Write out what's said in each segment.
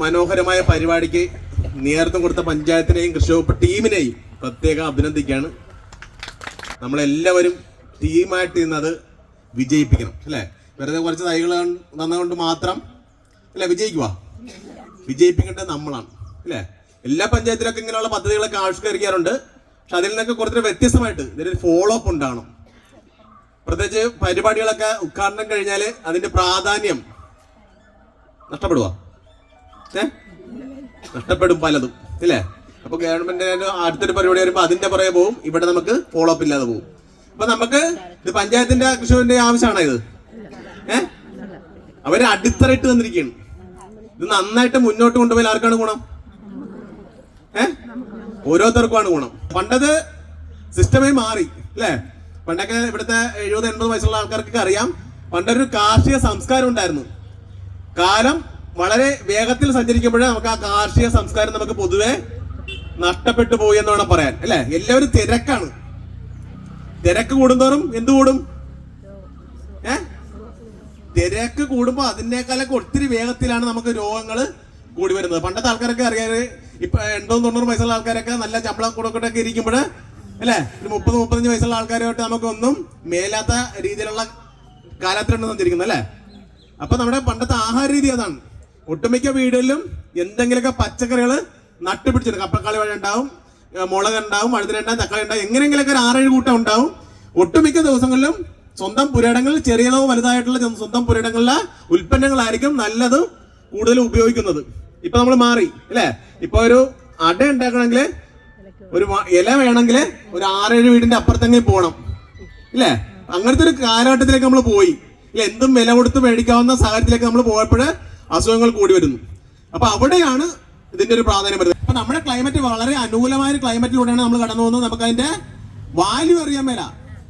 മനോഹരമായ പരിപാടിക്ക് നേതൃത്വം കൊടുത്ത പഞ്ചായത്തിനെയും കൃഷി വകുപ്പ് ടീമിനെയും പ്രത്യേകം അഭിനന്ദിക്കുകയാണ്. നമ്മളെല്ലാവരും ടീമായിട്ട് നിന്നത് വിജയിപ്പിക്കണം അല്ലേ? വെറുതെ കുറച്ച് തൈകൾ തന്നതുകൊണ്ട് മാത്രം അല്ലേ? വിജയിക്കുക വിജയിപ്പിക്കേണ്ടത് നമ്മളാണ് അല്ലേ? എല്ലാ പഞ്ചായത്തിലൊക്കെ ഇങ്ങനെയുള്ള പദ്ധതികളൊക്കെ ആവിഷ്കരിക്കാറുണ്ട്. പക്ഷെ അതിൽ നിന്നൊക്കെ കുറച്ച് വ്യത്യസ്തമായിട്ട് ഇതിനൊരു ഫോളോ അപ്പ് ഉണ്ടാകണം പ്രത്യേകിച്ച് പരിപാടികളൊക്കെ ഉദ്ഘാടനം കഴിഞ്ഞാൽ അതിന്റെ പ്രാധാന്യം നഷ്ടപ്പെടുക ഏ നഷ്ടപ്പെടും പലതും ഇല്ലേ? അപ്പൊ ഗവൺമെന്റിന് അടുത്തൊരു പരിപാടി വരുമ്പോൾ അതിന്റെ പുറകെ പോവും ഇവിടെ നമുക്ക് ഫോളോ അപ്പ് ഇല്ലാതെ പോകും അപ്പൊ നമുക്ക് ഇത് പഞ്ചായത്തിന്റെ കൃഷിന്റെ ആവശ്യമാണ് ഇത്? ഏ? അവർ അടിത്തറയിട്ട് തന്നിരിക്കുകയാണ് ഇത് നന്നായിട്ട് മുന്നോട്ട് കൊണ്ടുപോയാൽ ആർക്കാണ് ഗുണം? ഏ? ഓരോരുത്തർക്കുമാണ് ഗുണം. പണ്ടത് സിസ്റ്റമേ മാറി അല്ലേ പണ്ടൊക്കെ ഇവിടുത്തെ എഴുപത് എൺപത് വയസ്സുള്ള ആൾക്കാർക്കൊക്കെ അറിയാം പണ്ടൊരു കാർഷിക സംസ്കാരം ഉണ്ടായിരുന്നു. കാലം വളരെ വേഗത്തിൽ സഞ്ചരിക്കുമ്പോഴേ നമുക്ക് ആ കാർഷിക സംസ്കാരം നമുക്ക് പൊതുവെ നഷ്ടപ്പെട്ടു പോയി എന്ന് വേണം പറയാൻ. അല്ലെ? എല്ലാവരും തിരക്കാണ്. തിരക്ക് കൂടുന്തോറും എന്ത് കൂടും? ഏ? തിരക്ക് കൂടുമ്പോ അതിനേക്കാളൊക്കെ ഒത്തിരി വേഗത്തിലാണ് നമുക്ക് രോഗങ്ങൾ കൂടി വരുന്നത്. പണ്ടത്തെ ആൾക്കാരൊക്കെ അറിയാറ് ഇപ്പൊ എൺപതും തൊണ്ണൂറ് വയസ്സുള്ള ആൾക്കാരൊക്കെ നല്ല ശമ്പളം കൊടുക്കട്ടൊക്കെ ഇരിക്കുമ്പോൾ അല്ലേ? ഒരു മുപ്പത് മുപ്പത്തഞ്ച് വയസ്സുള്ള ആൾക്കാരുമായിട്ട് നമുക്കൊന്നും മേലാത്ത രീതിയിലുള്ള കാലത്തിലാണ് സഞ്ചരിക്കുന്നത് അല്ലേ? അപ്പൊ നമ്മുടെ പണ്ടത്തെ ആഹാര രീതി അതാണ്. ഒട്ടുമിക്ക വീടുകളിലും എന്തെങ്കിലുമൊക്കെ പച്ചക്കറികൾ നട്ടുപിടിച്ചിട്ട് കപ്പക്കാളി വഴി ഉണ്ടാവും മുളക് ഉണ്ടാവും വഴുതന ഉണ്ടാവും തക്കാളി ഉണ്ടാവും എങ്ങനെയെങ്കിലൊക്കെ ഒരു ആറേഴ് കൂട്ടം ഉണ്ടാവും. ഒട്ടുമിക്ക ദിവസങ്ങളിലും സ്വന്തം പുരയിടങ്ങളിൽ ചെറിയതോ വലുതായിട്ടുള്ള സ്വന്തം പുരയിടങ്ങളിലെ ഉൽപ്പന്നങ്ങളായിരിക്കും നല്ലത് കൂടുതൽ ഉപയോഗിക്കുന്നത്. ഇപ്പൊ നമ്മൾ മാറി അല്ലേ? ഇപ്പൊ ഒരു അട ഉണ്ടാക്കണമെങ്കിൽ ഒരു ഇല വേണമെങ്കിൽ ഒരു ആറേഴ് വീടിന്റെ അപ്പുറത്തെങ്കിലും പോകണം ഇല്ലേ? അങ്ങനത്തെ ഒരു കാലഘട്ടത്തിലേക്ക് നമ്മൾ പോയി. ഇല്ല എന്തും വില കൊടുത്ത് മേടിക്കാവുന്ന സാഹചര്യത്തിലേക്ക് നമ്മൾ പോയപ്പോൾ അസുഖങ്ങൾ കൂടി വരുന്നു. അപ്പൊ അവിടെയാണ് ഇതിന്റെ ഒരു പ്രാധാന്യം വരുന്നത്. അപ്പൊ നമ്മുടെ ക്ലൈമറ്റ് വളരെ അനുകൂലമായ ഒരു ക്ലൈമറ്റിലൂടെയാണ് നമ്മൾ കടന്നു പോകുന്നത്. നമുക്ക് അതിന്റെ വാല്യൂ അറിയാൻ മേല.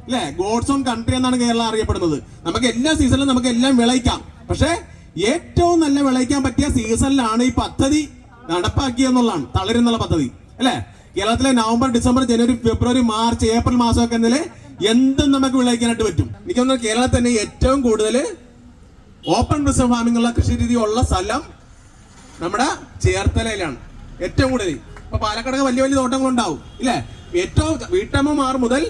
അല്ലെ? ഗോഡ്സ് ഓൺ കൺട്രി എന്നാണ് കേരളം അറിയപ്പെടുന്നത്. നമുക്ക് എല്ലാ സീസണിലും നമുക്ക് എല്ലാം വിളയിക്കാം. പക്ഷേ ഏറ്റവും നല്ല വിളയിക്കാൻ പറ്റിയ സീസണിലാണ് ഈ പദ്ധതി നടപ്പാക്കിയെന്നുള്ളതാണ് തളരുന്നുള്ള പദ്ധതി. അല്ലെ? കേരളത്തിലെ നവംബർ ഡിസംബർ ജനുവരി ഫെബ്രുവരി മാർച്ച് ഏപ്രിൽ മാസമൊക്കെ എന്നതിൽ എന്തും നമുക്ക് വിളയിക്കാനായിട്ട് പറ്റും. എനിക്ക് തോന്നുന്നു കേരളത്തിൽ തന്നെ ഏറ്റവും കൂടുതൽ ഓപ്പൺ റിസർവ് ഫാമിംഗ് കൃഷി രീതി ഉള്ള സ്ഥലം നമ്മുടെ ചേർത്തലയിലാണ്. ഏറ്റവും കൂടുതൽ. ഇപ്പൊ പാലക്കാട് വലിയ വലിയ തോട്ടങ്ങൾ ഉണ്ടാവും ഇല്ലേ? ഏറ്റവും വീട്ടമ്മമാർ മുതൽ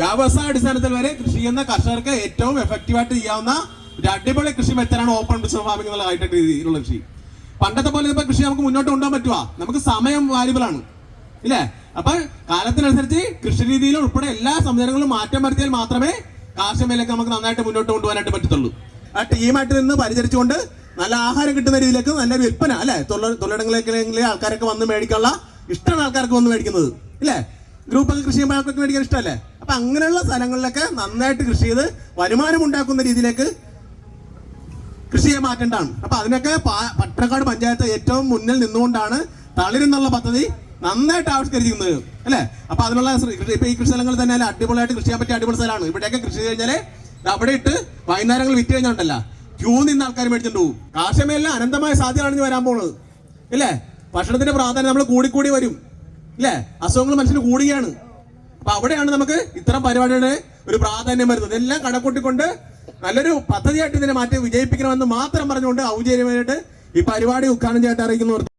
വ്യവസായ അടിസ്ഥാനത്തിൽ വരെ കൃഷി ചെയ്യുന്ന കർഷകർക്ക് ഏറ്റവും എഫക്റ്റീവായിട്ട് ചെയ്യാവുന്ന ഒരു അടിപൊളി കൃഷി മെത്തനാണ് ഓപ്പൺ റിസർവ് ഫാമിംഗ് എന്നുള്ള ഹൈടെക് രീതിയിലുള്ള കൃഷി. പണ്ടത്തെ പോലെ ഇപ്പൊ കൃഷി നമുക്ക് മുന്നോട്ട് കൊണ്ടുപോകാൻ പറ്റുക നമുക്ക് സമയം വാല്യബിൾ ആണ് ഇല്ലേ? അപ്പൊ കാലത്തിനനുസരിച്ച് കൃഷി രീതിയിൽ ഉൾപ്പെടെ എല്ലാ സംവിധാനങ്ങളും മാറ്റം വരുത്തിയാൽ മാത്രമേ കാർഷിക നമുക്ക് നന്നായിട്ട് മുന്നോട്ട് കൊണ്ടുപോകാനായിട്ട് പറ്റത്തുള്ളൂ. ആ ടീമായിട്ട് നിന്ന് പരിചരിച്ചുകൊണ്ട് നല്ല ആഹാരം കിട്ടുന്ന രീതിയിലേക്ക് നല്ല വിൽപ്പന അല്ലെ? തൊഴിലിടങ്ങളിലേക്ക് ആൾക്കാരൊക്കെ വന്ന് മേടിക്കാനുള്ള ഇഷ്ടമാണ് ആൾക്കാർക്ക് വന്ന് മേടിക്കുന്നത് ഇല്ലേ? ഗ്രൂപ്പൊക്കെ കൃഷി ചെയ്യുമ്പോൾ ആൾക്കാർക്ക് മേടിക്കാൻ ഇഷ്ടമല്ലേ? അപ്പൊ അങ്ങനെയുള്ള സ്ഥലങ്ങളിലൊക്കെ നന്നായിട്ട് കൃഷി ചെയ്ത് വരുമാനം ഉണ്ടാക്കുന്ന രീതിയിലേക്ക് കൃഷിയെ മാറ്റേണ്ടതാണ് അപ്പൊ അതിനൊക്കെ പട്ടണക്കാട് പഞ്ചായത്ത് ഏറ്റവും മുന്നിൽ നിന്നുകൊണ്ടാണ് തളിരെന്നുള്ള പദ്ധതി നന്നായിട്ട് ആവിഷ്കരിക്കുന്നത് അല്ലെ? അപ്പൊ അതിനുള്ള ഇപ്പൊ ഈ കൃഷി സ്ഥലങ്ങളിൽ തന്നെ അടിപൊളിയായിട്ട് കൃഷി ചെയ്യാൻ പറ്റിയ അടിപൊളി സ്ഥലമാണ്. ഇവിടെയൊക്കെ കൃഷി കഴിഞ്ഞാൽ ദാ അവിടെ ഇട്ട് വൈകുന്നേരങ്ങൾ വിറ്റ് കഴിഞ്ഞുണ്ടല്ല ക്യൂ നിന്ന് ആൾക്കാർ മേടിച്ചിട്ട് പോകും കാർഷികമേഖല അനന്തമായ സാധ്യതയാണ് വരാൻ പോകുന്നത് ഇല്ലേ? ഭക്ഷണത്തിന്റെ പ്രാധാന്യം നമ്മൾ കൂടിക്കൂടി വരും. ഇല്ലേ? അസുഖങ്ങൾ മനുഷ്യന് കൂടുകയാണ്. അപ്പൊ അവിടെയാണ് നമുക്ക് ഇത്തരം പരിപാടിയുടെ ഒരു പ്രാധാന്യം വരുന്നത്. എല്ലാം കണക്കൂട്ടിക്കൊണ്ട് നല്ലൊരു പദ്ധതിയായിട്ട് ഇതിനെ മാറ്റി വിജയിപ്പിക്കണമെന്ന് മാത്രം പറഞ്ഞുകൊണ്ട് ഔചര്യമായിട്ട് ഈ പരിപാടി ഉദ്ഘാടനം ചെയ്യാൻ അറിയിക്കുന്നവർ